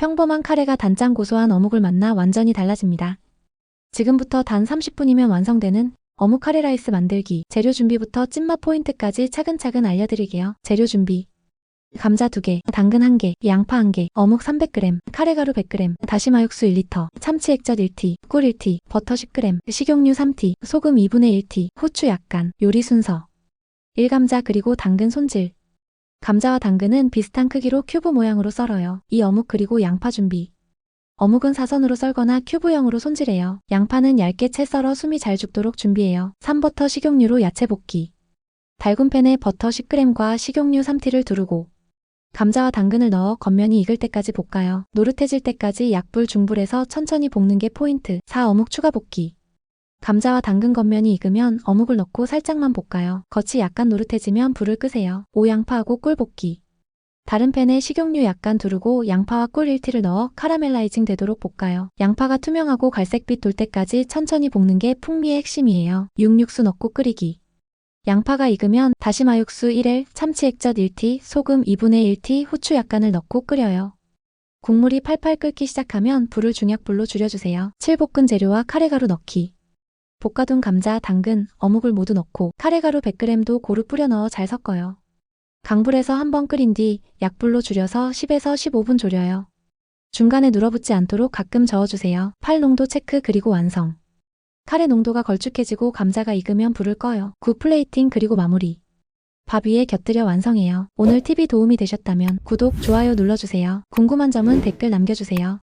평범한 카레가 단짠 고소한 어묵을 만나 완전히 달라집니다. 지금부터 단 30분이면 완성되는 어묵 카레 라이스 만들기. 재료 준비부터 찐맛 포인트까지 차근차근 알려드릴게요. 재료 준비. 감자 2개, 당근 1개, 양파 1개, 어묵 300g, 카레가루 100g, 다시마 육수 1리터, 참치 액젓 1티, 꿀 1티, 버터 10g, 식용유 3티, 소금 2분의 1티, 후추 약간, 요리 순서. 1감자 그리고 당근 손질. 감자와 당근은 비슷한 크기로 큐브 모양으로 썰어요. 이 어묵 그리고 양파 준비. 어묵은 사선으로 썰거나 큐브형으로 손질해요. 양파는 얇게 채 썰어 숨이 잘 죽도록 준비해요. 3버터 식용유로 야채 볶기. 달군 팬에 버터 10g과 식용유 3티를 두르고 감자와 당근을 넣어 겉면이 익을 때까지 볶아요. 노릇해질 때까지 약불 중불에서 천천히 볶는 게 포인트. 4. 어묵 추가 볶기. 감자와 당근 겉면이 익으면 어묵을 넣고 살짝만 볶아요. 겉이 약간 노릇해지면 불을 끄세요. 5. 양파하고 꿀 볶기. 다른 팬에 식용유 약간 두르고 양파와 꿀 1티를 넣어 카라멜라이징 되도록 볶아요. 양파가 투명하고 갈색빛 돌 때까지 천천히 볶는 게 풍미의 핵심이에요. 육육수 넣고 끓이기. 양파가 익으면 다시마 육수 1엘, 참치 액젓 1티, 소금 2분의 1티, 후추 약간을 넣고 끓여요. 국물이 팔팔 끓기 시작하면 불을 중약불로 줄여주세요. 7 볶은 재료와 카레가루 넣기. 볶아둔 감자, 당근, 어묵을 모두 넣고 카레가루 100g도 고루 뿌려 넣어 잘 섞어요. 강불에서 한번 끓인 뒤 약불로 줄여서 10에서 15분 졸여요. 중간에 눌어붙지 않도록 가끔 저어주세요. 팔 농도 체크 그리고 완성. 카레 농도가 걸쭉해지고 감자가 익으면 불을 꺼요. 구 플레이팅 그리고 마무리. 밥 위에 곁들여 완성해요. 오늘 팁이 도움이 되셨다면 구독, 좋아요 눌러주세요. 궁금한 점은 댓글 남겨주세요.